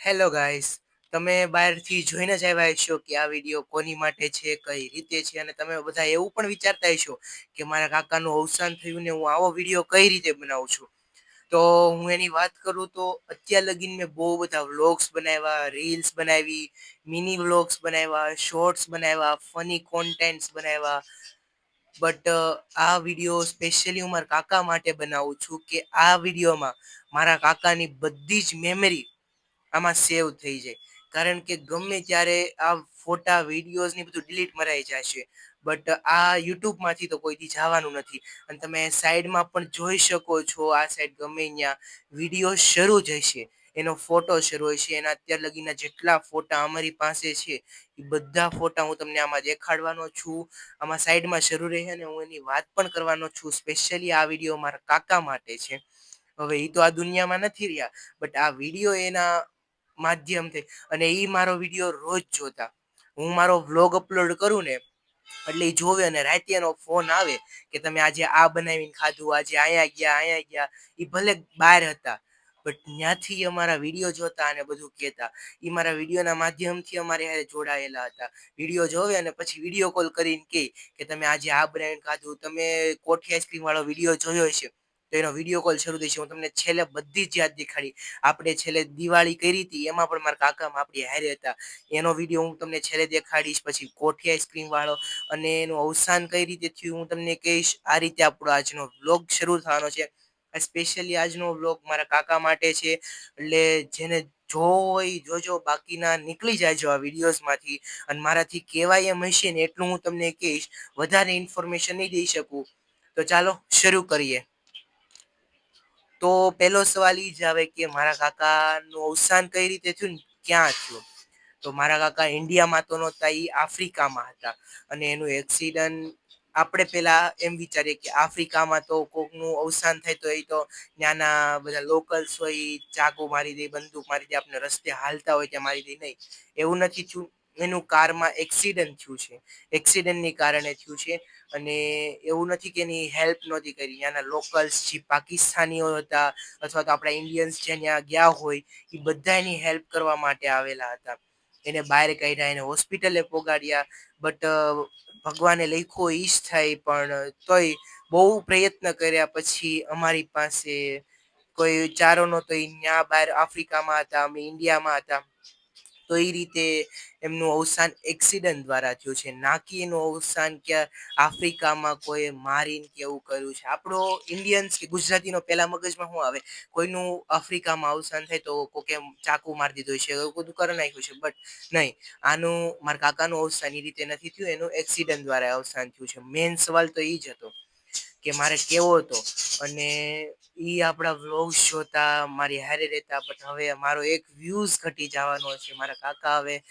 Hello guys તમે બહારથી જોઈને જ આવ્યા હશો કે આ વીડિયો કોની માટે છે, કઈ રીતે છે અને તમે બધા એવું પણ વિચારતા હશો કે મારા કાકાનું અવસાન થયું ને હું આવો વીડિયો કઈ રીતે બનાવું છું. તો હું એની વાત કરું તો અત્યાર લગીન મેં બહુ બધા વ્લોગ્સ બનાવ્યા રીલ્સ બનાવી મિની વ્લોગ્સ બનાવ્યા શોર્ટ્સ બનાવ્યા ફની કોન્ટેન્ટ્સ બનાવ્યા. બટ આ વીડિયો સ્પેશિયલી હું મારા કાકા માટે બનાવું છું કે આ વિડીયોમાં મારા કાકાની બધી જ મેમરી આમાં સેવ થઈ જાય. કારણ કે ગમે ત્યારે આ ફોટા વિડીયોઝ ને બધું ડિલીટ મરાઈ જશે. બટ આ યુટ્યુબમાંથી તો કોઈથી જવાનું નથી. અને તમે સાઈડમાં પણ જોઈ શકો છો, આ સાઈડ ગમે ત્યાં વીડિયો શરૂ જશે. એનો ફોટો શરૂ હોય છે એના અત્યાર લગીના જેટલા ફોટા અમારી પાસે છે, એ બધા ફોટા હું તમને આમાં દેખાડવાનો છું. આમાં સાઈડમાં શરૂ રહે અને હું એની વાત પણ કરવાનો છું સ્પેશિયલી આ વીડિયો મારા કાકા માટે છે. હવે એ તો આ દુનિયામાં નથી રહ્યા. બટ આ વીડિયો એના માધ્યમથી અને એ મારો વીડિયો રોજ જોતા. હું મારો વ્લોગ અપલોડ કરું ને, એટલે એ જોવે અને રાતે એનો ફોન આવે કે તમે આજે આ બનાવીને ખાધું, આજે અહીંયા ગયા અહીંયા ગયા એ ભલે બહાર હતા બટ ત્યાંથી અમારા વીડિયો જોતા અને બધું કહેતા. એ મારા વિડીયોના માધ્યમથી અમારે હારે જોડાયેલા હતા. વીડિયો જોવે અને પછી વીડિયો કોલ કરીને કહે કે તમે આજે આ બનાવીને ખાધું, તમે કોઠી આઈસ્ક્રીમ વાળો વીડિયો જોયો છે તો એનો વીડિયો કોલ શરૂ થશે હું તમને છેલ્લે બધી જ યાદ દેખાડી. આપણે છેલ્લે દિવાળી કરી હતી, એમાં પણ મારા કાકા આપણી હારે હતા. એનો વીડિયો હું તમને છેલ્લે દેખાડીશ, પછી કોઠી આઈસ્ક્રીમ વાળો અને એનું અવસાન કઈ રીતે થયું હું તમને કહીશ. આ રીતે આપણો આજનો વ્લોગ શરૂ થવાનો છે. સ્પેશિયલી આજનો વ્લોગ મારા કાકા માટે છે. એટલે જેને જોઈ જોજો, બાકીના નીકળી જાયજો આ વિડીયોઝમાંથી અને મારાથી કહેવાય એમ હશે ને એટલું હું તમને કહીશ. વધારે ઇન્ફોર્મેશન નહીં દઈ શકું. તો ચાલો, શરૂ કરીએ. તો પહેલો સવાલ એ જ આવે કે મારા કાકાનું અવસાન કઈ રીતે થયું ક્યાં થયું તો મારા કાકા ઇન્ડિયામાં તો નહોતા એ આફ્રિકામાં હતા. અને એનું એક્સિડન્ટ આપણે પહેલા એમ વિચારીએ કે આફ્રિકામાં તો કોકનું અવસાન થાય તો એ તો ત્યાંના બધા લોકલ્સ હોય ચાકુ મારી દે, બંદૂક મારી દે આપણે રસ્તે હાલતા હોય ત્યાં મારી દે નહીં. એવું નથી થયું. એનું કારમાં એક્સિડન્ટ થયું છે. એક્સિડન્ટની કારણે થયું છે અને એવું નથી કે એની હેલ્પ નહોતી કરી. ત્યાંના લોકલ્સ જે પાકિસ્તાનીઓ હતા અથવા તો આપણા ઇન્ડિયન્સ જે ત્યાં ગયા હોય, એ બધા એની હેલ્પ કરવા માટે આવેલા હતા. એને બહાર કાઢ્યા, એને હોસ્પિટલે પોગાડ્યા. બટ ભગવાને લખ્યો ઈ જ થાય પણ તોય બહુ પ્રયત્ન કર્યા પછી અમારી પાસે કોઈ ચારો નહોતો. એ ત્યાં બહાર આફ્રિકામાં હતા, અમે ઇન્ડિયામાં હતા. તો એ રીતે એમનું અવસાન એક્સિડન્ટ દ્વારા થયું છે? નાકીનું અવસાન ક્યાં? આફ્રિકામાં કોઈ મારીને કે એવું કર્યું છે? આપણો ઇન્ડિયન્સ કે ગુજરાતીનો પહેલા મગજમાં શું આવે? કોઈનું આફ્રિકામાં અવસાન થાય તો કોકે ચાકુ મારી દીધું છે એવું બધું કરી નાખ્યું છે બટ નહીં. આનું, મારા કાકાનું અવસાન એ રીતે નથી થયું, એનું એક્સિડન્ટ દ્વારા અવસાન થયું છે. મેઇન સવાલ તો એ જ હતો. કે મારે કેવો હતો. અને એ આપણા વ્લોગ્સ જોતા, મારી હારે રહેતા બટ હવે મારો એક વ્યૂઝ ઘટી જવાનો છે. મારા કાકા હવે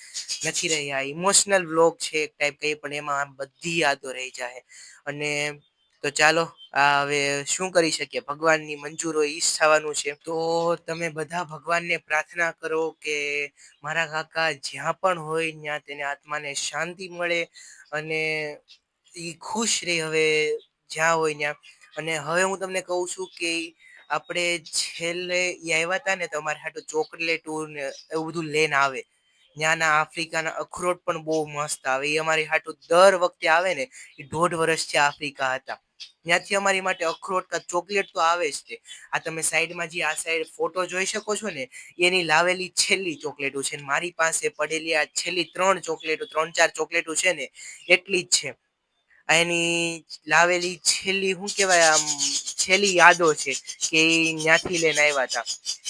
નથી રહ્યા. ઇમોશનલ વ્લોગ છે એક ટાઈપ કહીએ, પણ એમાં બધી યાદો રહી જાય. અને તો ચાલો, આ હવે શું કરી શકીએ? ભગવાનની મંજૂરો ઈ જ થવાનું છે. તો તમે બધા ભગવાનને પ્રાર્થના કરો કે મારા કાકા જ્યાં પણ હોય, ત્યાં તેને આત્માને શાંતિ મળે અને એ ખુશ રહે. હવે જ્યાં હોય ત્યાં અને હવે હું તમને કહું છું કે આપણે છેલ્લે આવ્યા હતા ને તમારે હાટું ચોકલેટું ને એવું બધું લઈને આવે. ત્યાંના આફ્રિકાના અખરોટ પણ બહુ મસ્ત આવે. એ અમારી હાટું દર વખતે આવે ને એ દોઢ વર્ષથી આફ્રિકા હતા. ત્યાંથી અમારી માટે અખરોટ કા ચોકલેટ તો આવે જ તે. આ તમે સાઈડમાં જે આ સાઈડ ફોટો જોઈ શકો છો ને, એની લાવેલી છેલ્લી ચોકલેટો છે મારી પાસે પડેલી આ છેલ્લી ત્રણ ચોકલેટો ત્રણ ચાર ચોકલેટો છે ને, એટલી જ છે. એની લાવેલી છેલ્લી, શું કહેવાય આમ, છેલ્લી યાદો છે કે એ ત્યાંથી લઈને આવ્યા હતા.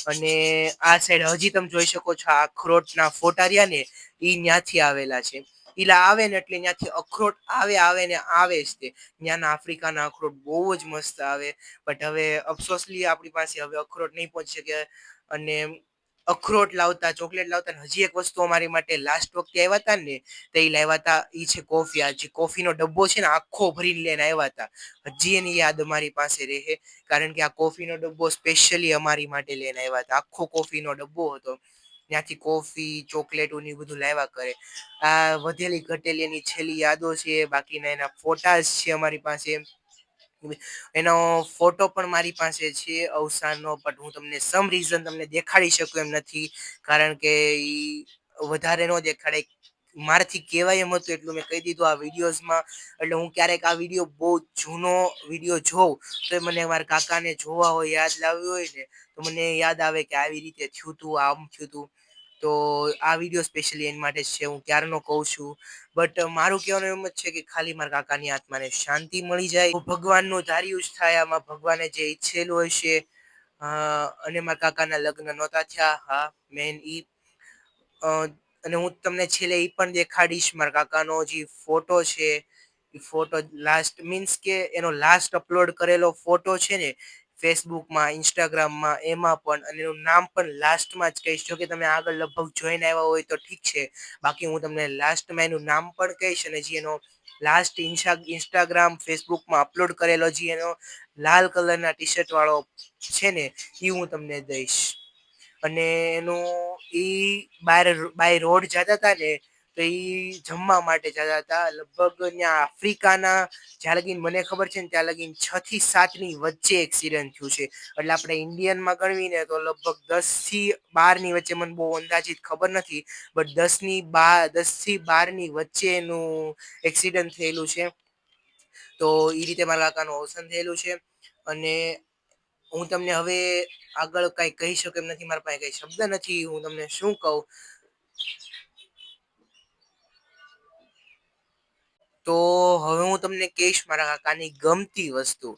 અને આ સાઈડ હજી તમે જોઈ શકો છો, આ અખરોટના ફોટા ને, એ ત્યાંથી આવેલા છે. ઈલા આવે ને એટલે ત્યાંથી અખરોટ આવે આવે ને આવે જ તે. ત્યાંના આફ્રિકાના અખરોટ બહુ જ મસ્ત આવે. બટ હવે અફસોસલી આપણી પાસે, હવે અખરોટ નહીં પહોંચી શકે. અને અખરોટ લાવતા, ચોકલેટ લાવતા ને હજી એક વસ્તુ અમારી માટે લાસ્ટ વખતે આવ્યા હતા ને, તે લાવ્યા હતા એ છે કોફી. આ જે કોફીનો ડબ્બો છે ને, આખો ભરીને લઈને આવ્યા હતા. હજી એની યાદ અમારી પાસે રહે, કારણ કે આ કોફીનો ડબ્બો સ્પેશિયલી અમારી માટે લઈને આવ્યા હતા. આખો કોફીનો ડબ્બો હતો. ત્યાંથી કોફી, ચોકલેટો ને બધું લાવ્યા કરે. આ વધેલી ઘટેલી એની છેલ્લી યાદો છે, બાકીના એના ફોટાસ છે અમારી પાસે. એનો ફોટો પણ મારી પાસે છે, અવસાનનો બટ હું તમને સમ રીઝન તમને દેખાડી શકું એમ નથી, કારણ કે વધારે ન દેખાડે મારાથી કહેવાય એમ હતું એટલું મેં કહી દીધું આ વિડીયોઝમાં, એટલે હું ક્યારેક આ વીડિયો બહુ જૂનો વીડિયો જોઉં, તો મને મારા કાકાને જોવા હોય, યાદ લાવ્યું હોય ને, તો મને યાદ આવે કે આવી રીતે થયું હતું આમ થયું હતું તો આ વીડિયો સ્પેશિયલી એની માટે છે હું ક્યારનો કહું છું. બટ મારું કહેવાનું એમ જ છે કે ખાલી મારા કાકાની આત્માને શાંતિ મળી જાય. ભગવાનનું ધાર્યું જ થાય આમાં ભગવાને જે ઈચ્છેલું અ, અને મારા કાકાના લગ્ન નહોતા થયા. હા મેન ઈ અને હું તમને છેલ્લે એ પણ દેખાડીશ મારા કાકાનો જે ફોટો છે. એ ફોટો લાસ્ટ મીન્સ કે એનો લાસ્ટ અપલોડ કરેલો ફોટો છે ને ફેસબુકમાં ઇન્સ્ટાગ્રામમાં એમાં પણ અને એનું નામ પણ લાસ્ટમાં જ કહીશ. જો કે તમે આગળ લગભગ જોઈને આવ્યા હોય તો ઠીક છે. બાકી હું તમને લાસ્ટમાં એનું નામ પણ કહીશ અને જે એનો લાસ્ટ ઇન્સ્ટા ઇન્સ્ટાગ્રામ ફેસબુકમાં અપલોડ કરેલો જે એનો લાલ કલરના ટી શર્ટ છે ને, એ હું તમને દઈશ. અને એનું એ બાય બાય રોડ જતા હતા ને તો એ જમવા માટે જતા હતા. લગભગ ત્યાં આફ્રિકાના જ્યાં લગીન મને ખબર છે ને, ત્યાં લગીન છ થી સાતની વચ્ચે એક્સિડન્ટ થયું છે. એટલે આપણે ઇન્ડિયનમાં ગણવીને તો લગભગ દસથી બારની વચ્ચે, મને બહુ અંદાજિત ખબર નથી બટ દસની બાર દસથી બારની વચ્ચેનું એક્સિડન્ટ થયેલું છે. તો એ રીતે મારા કાકાનું અવસાન થયેલું છે. અને હું તમને હવે આગળ કાંઈ કહી શકું એમ નથી, મારા પાસે કંઈ શબ્દ નથી, હું તમને શું કહું? તો હવે હું તમને કહીશ મારા કાકાની ગમતી વસ્તુ.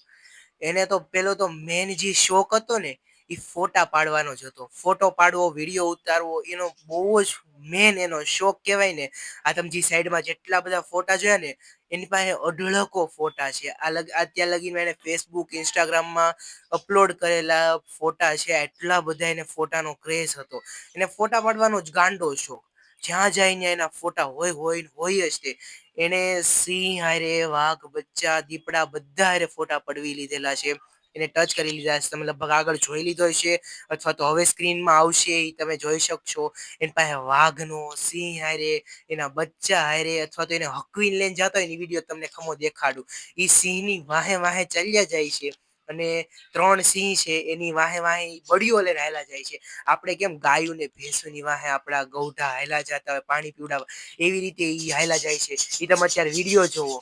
એને તો પેલો તો મેન જે શોખ હતો ને, એ ફોટા પાડવાનો જ હતો. ફોટો પાડવો વીડિયો ઉતારવો, એનો બહુ જ મેન એનો શોખ કહેવાય ને. આ તમે જે સાઈડમાં જેટલા બધા ફોટા જોયા ને, એની પાસે અઢળકો ફોટા છે. આ લગ અત્યાર લગીને એને ફેસબુક ઇન્સ્ટાગ્રામમાં અપલોડ કરેલા ફોટા છે. એટલા બધા એને ફોટાનો ક્રેઝ હતો. એને ફોટા પાડવાનો જ ગાંડો શોખ. જ્યાં જઈને એના ફોટા હોય હોય હોય જ તે. એને સિંહ હારે, વાઘ, બચ્ચા, દીપડા બધા હારે ફોટા પડવી લીધેલા છે. એને ટચ કરી લીધા છે. તમે લગભગ આગળ જોઈ લીધો છે અથવા તો હવે સ્ક્રીનમાં આવશે એ તમે જોઈ શકશો. એની પાસે વાઘનો, સિંહ હારે, એના બચ્ચા હારે અથવા તો એને હકવીને લઈને જતા હોય ને વીડિયો તમને ખમો દેખાડું. એ સિંહની વાહે વાહે ચાલ્યા જાય છે. અને ત્રણ સિંહ છે, એની વાહે વાહે બળીઓ લઈને હાલા જાય છે. આપણે કેમ ગાયું ને ભેંસોની વાહે આપણા ગૌઢા હાલા જતા હોય, પાણી પીવડાવવા. એવી રીતે ઈ હાલા જાય છે. એ તમે અત્યારે વીડિયો જોવો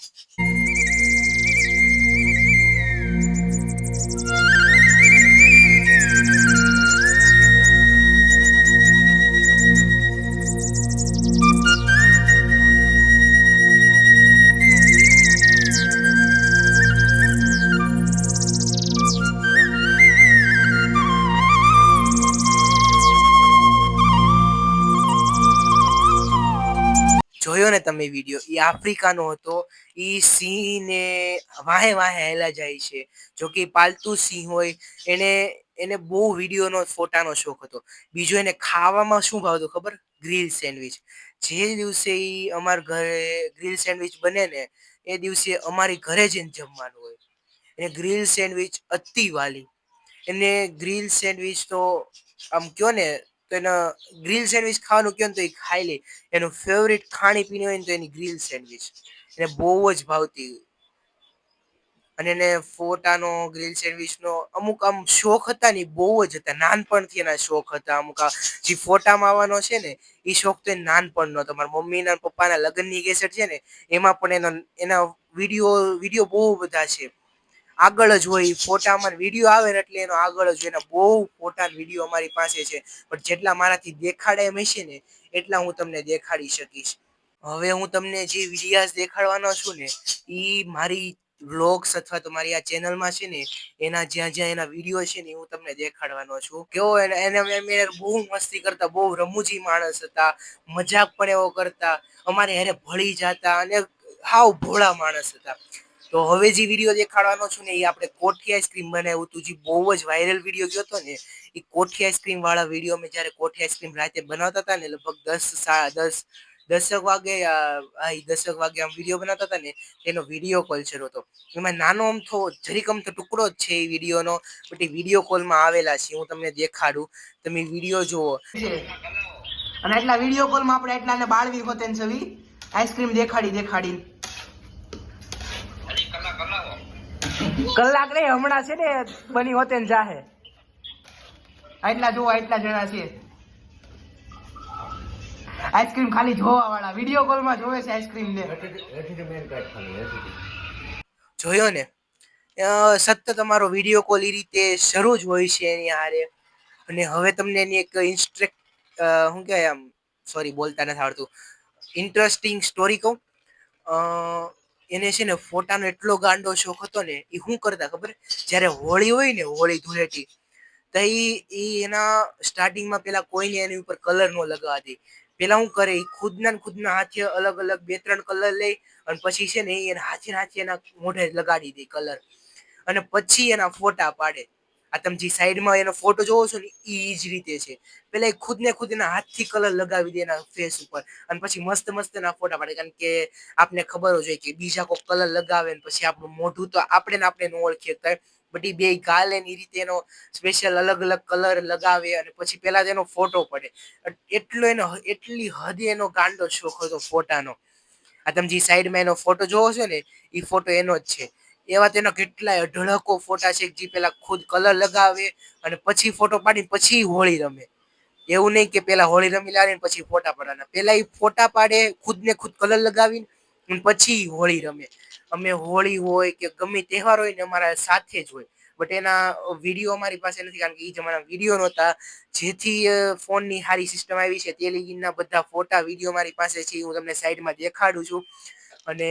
જોયો ને તમે વીડિયો એ આફ્રિકાનો હતો. એ સિંહને વાહે વાહે હેલા જાય છે. જો કે પાલતુ સિંહ હોય. એને એને બહુ વિડીયોનો, ફોટાનો શોખ હતો. બીજો એને ખાવામાં શું ભાવતું ખબર? Grill sandwich. જે દિવસે એ અમારા ઘરે ગ્રીલ સેન્ડવિચ બને ને, એ દિવસે અમારી ઘરે જઈને જમવાનું હોય. એને ગ્રીલ સેન્ડવિચ અતિ વાલી. એને ગ્રીલ સેન્ડવિચ તો આમ કયો ને તો એના ગ્રીલ સેન્ડવિચ ખાવાનું કયો ને તો એ ખાઈ લે. એનું ફેવરિટ ખાણીપીણી હોય ને તો એની ગ્રીલ સેન્ડવિચ એને બહુ જ ભાવતી અને એને ફોટાનો ગ્રીલ સેન્ડવિચનો અમુક આમ શોખ હતા ને બહુ જ હતા. નાનપણથી એના શોખ હતા. અમુક આ જે ફોટામાં આવવાનો છે ને, એ શોખ તો એ નાનપણનો હતો. મારા મમ્મીના પપ્પાના લગ્નની કેસેટ છે ને, એમાં પણ એનો, એના વીડિયો વીડિયો બહુ બધા છે. આગળ જ હોય ફોટામાં વીડિયો આવે ને એટલે એનો આગળ જ હોય. એના બહુ ફોટા વીડિયો અમારી પાસે છે. પણ જેટલા મારાથી દેખાડે એમ હશે ને, એટલા હું તમને દેખાડી શકીશ. હવે હું તમને જે વિડીયાસ દેખાડવાનો છું ને એ મારી વ્લોગ્સ અથવા તો મારી આ ચેનલમાં છે ને, એના જ્યાં જ્યાં એના વીડિયો છે ને હું તમને દેખાડવાનો છું. કેવો એને એને બહુ મસ્તી કરતા, બહુ રમૂજી માણસ હતા, મજાક પણ એવો કરતા. અમારે હેરે ભળી જતા અને હાવ ભોળા માણસ હતા. તો હવે જે વીડિયો દેખાડવાનો છું ને એ આપણે કોઠી આઈસ્ક્રીમ બનાવ્યું હતું. જે બહુ જ વાયરલ વીડિયો ગયો હતો ને, એ કોઠી આઈસ્ક્રીમ વાળા વીડિયો અમે જ્યારે કોઠી આઈસ્ક્રીમ રાતે બનાવતા હતા ને, લગભગ દસ સાડા દસ, દસક વાગે દસક વાગે આમ વીડિયો બનાવતા હતા ને એનો વીડિયો કોલ શરૂ હતો. એમાં નાનો અમથો જરીક અમથો ટુકડો જ છે એ વિડીયોનો બટ એ વીડિયો કોલમાં આવેલા છે હું તમને દેખાડું. તમે વીડિયો જુઓ. અને એટલા વીડિયો કોલમાં આપણે એટલાને બાળવી હોતે ને છવી આઈસ્ક્રીમ દેખાડી, દેખાડીને. કલાક નહીં હમણાં છે ને બની હોતે જાહે. આટલા જોવા આટલા જણા છે આઈસ્ક્રીમ ખાલી જોવા વાળા વીડિયો કોલમાં જોવે છે આઈસ્ક્રીમ ને. જોયો ને? સતત તમારો વીડિયો કોલ એ રીતે શરૂ જ હોય છે એની હારે. અને હવે તમને એની એક ઇન્સ્ટ્રેક શું કહેવાય આમ સોરી બોલતા નથી આવડતું. ઇન્ટરેસ્ટિંગ સ્ટોરી કહું. અ, એને છે ને ફોટાનો એટલો ગાંડો શોખ હતો ને, એ શું કરતા ખબર? જ્યારે હોળી હોય ને, હોળી ધૂળેટી, તો એ એના સ્ટાર્ટિંગમાં પેલા કોઈને એની ઉપર કલર ન લગાવતી. પેલા શું કરે, એ ખુદના ખુદના હાથે અલગ અલગ બે ત્રણ કલર લઈ અને પછી છે ને એના હાથે હાથે એના મોઢે લગાડી દે કલર અને પછી એના ફોટા પાડે. આ તમે જે સાઈડમાં એનો ફોટો જોવો છો ને એ જ રીતે છે. પેલા એ ખુદને ખુદ એના હાથથી કલર લગાવી દે એના ફેસ ઉપર અને પછી મસ્ત મસ્ત એના ફોટા પાડે. કારણ કે આપને ખબર હોય કે બીજા કોઈ કલર લગાવે ને પછી આપણું મોઢું તો આપણે ને આપણે ન ઓળખીએ બટ એ બે ગાલે એ રીતે એનો સ્પેશિયલ અલગ અલગ કલર લગાવે અને પછી પેલા તેનો ફોટો પડે. એટલો એનો, એટલી હદે એનો ગાંડો શોખ હતો ફોટાનો આ તમે જે સાઈડમાં એનો ફોટો જોવો છો ને એ ફોટો એનો જ છે. એવા તેનો કેટલાય અઢળકો ફોટા છે જે પેલા ખુદ કલર લગાવે અને પછી ફોટો પાડી પછી હોળી રમે. એવું નહીં કે પેલા હોળી રમી લાવે પછી ફોટા પાડવાના. પેલા એ ફોટા પાડે ખુદ ને ખુદ કલર લગાવીને પછી હોળી રમે. અમે હોળી હોય કે ગમે તહેવાર હોય ને અમારા સાથે જ હોય. બટ એના વીડિયો અમારી પાસે નથી કારણ કે એ જમાના વીડિયો નહોતા. જેથી ફોનની સારી સિસ્ટમ આવી છે તે લીગીના બધા ફોટા વીડિયો મારી પાસે છે હું તમને સાઈડમાં દેખાડું છું. અને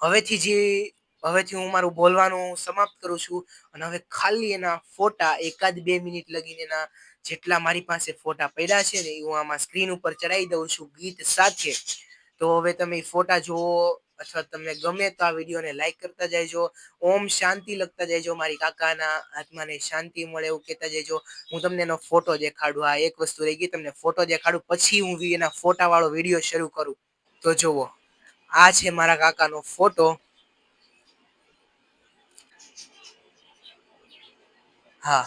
હવેથી જે હવેથી હું મારું બોલવાનું સમાપ્ત કરું છું અને હવે ખાલી એના ફોટા એકાદ બે મિનિટ લગીને એના જેટલા મારી પાસે ફોટા પડ્યા છે ને એ હું આમાં સ્ક્રીન ઉપર ચડાવી દઉં છું ગીત સાથે. તો હવે તમે ફોટા જુઓ અથવા તમને ગમે તો આ વિડીયોને લાઈક કરતા જજો ઓમ શાંતિ લખતા જજો મારી કાકાના આત્માને શાંતિ મળે એવું કહેતા જજો હું તમને એનો ફોટો દેખાડું. આ એક વસ્તુ રહી ગઈ, તમને ફોટો દેખાડું. પછી હું એના ફોટાવાળો વીડિયો શરૂ કરું. તો જુઓ. આ છે મારા કાકાનો ફોટો. હા,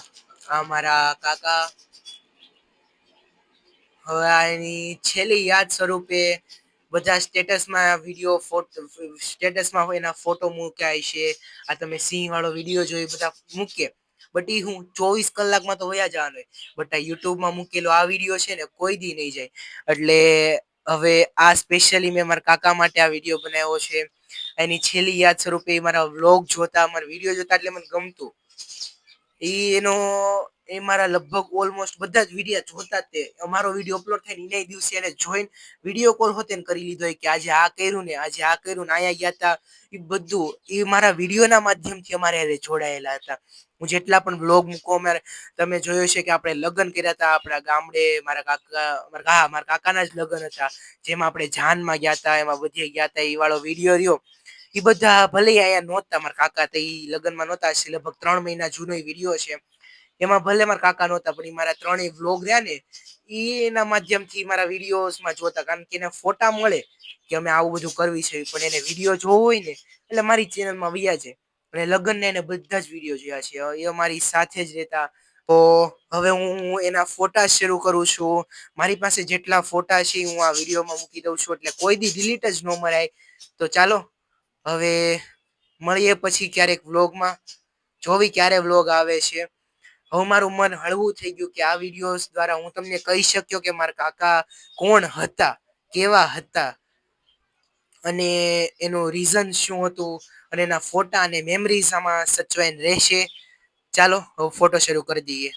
આ મારા કાકા. હવે એની છેલ્લી યાદ સ્વરૂપે બધા સ્ટેટસમાં વીડિયો ફોટો, સ્ટેટસમાં એના ફોટો મૂક્યા છે. આ તમે સિંહ વાળો વીડિયો જોઈ બધા મૂકીએ બટ એ હું ચોવીસ કલાકમાં તો વયા જવાનો હોય. બટ આ યુટ્યુબમાં મૂકેલો આ વીડિયો છે ને કોઈ દી નહીં જાય. એટલે હવે આ સ્પેશિયલી મેં મારા કાકા માટે આ વીડિયો બનાવ્યો છે. એની છેલ્લી યાદ સ્વરૂપે મારા વ્લોગ જોતા, મારા વીડિયો જોતા એટલે મને ગમતું. એ એનો, એ મારા લગભગ ઓલમોસ્ટ બધા જ વીડિયો જોતા તે. અમારો વીડિયો અપલોડ થાય ને એના દિવસે એને જોઈને વીડિયો કોલ હોતે કરી લીધો કે આજે આ કર્યું ને, આજે આ કર્યું ને, અહીંયા ગયા હતા એ બધું એ મારા વિડીયોના માધ્યમથી અમારે એને જોડાયેલા હતા. હું જેટલા પણ બ્લોગ મૂકો, અમારે, તમે જોયો છે કે આપણે લગ્ન કર્યા હતા આપણા ગામડે, મારા કાકા, મારા કા મારા કાકાના જ લગ્ન હતા. જેમાં આપણે જાનમાં ગયા હતા એમાં બધે ગયા હતા એ વાળો વીડિયો રહ્યો. એ બધા ભલે અહીંયા નહોતા, મારા કાકા તો એ લગ્નમાં નહોતા છે લગભગ ત્રણ મહિના જૂનો વીડિયો છે એમાં. ભલે મારા કાકા નહોતા, પણ એ મારા ત્રણેય વ્લોગ રહ્યા ને એના માધ્યમથી મારા વિડીયોઝમાં જોતા, કારણ કે એને ફોટા મળે કે અમે આવું બધું કરવી છે, પણ એને વીડિયો જોવો હોય ને, એટલે મારી ચેનલમાં વ્યા છે અને લગ્નને એને બધા જ વીડિયો જોયા છે. એ અમારી સાથે જ રહેતા. તો હવે હું એના ફોટા શરૂ કરું છું. મારી પાસે જેટલા ફોટા છે હું આ વિડીયોમાં મૂકી દઉં છું, એટલે કોઈ દી ડિલીટ જ ન મરાય. તો ચાલો હવે મળીએ પછી ક્યારેક વ્લોગમાં. જોવી ક્યારે વ્લોગ આવે છે. હવે મારું મન હળવું થઈ ગયું કે આ વિડીયોઝ દ્વારા હું તમને કહી શક્યો કે મારા કાકા કોણ હતા, કેવા હતા અને એનું રીઝન શું હતું અને એના ફોટા અને મેમરીઝ આમાં સચવાઈને રહેશે. ચાલો, હવે ફોટો શરૂ કરી દઈએ.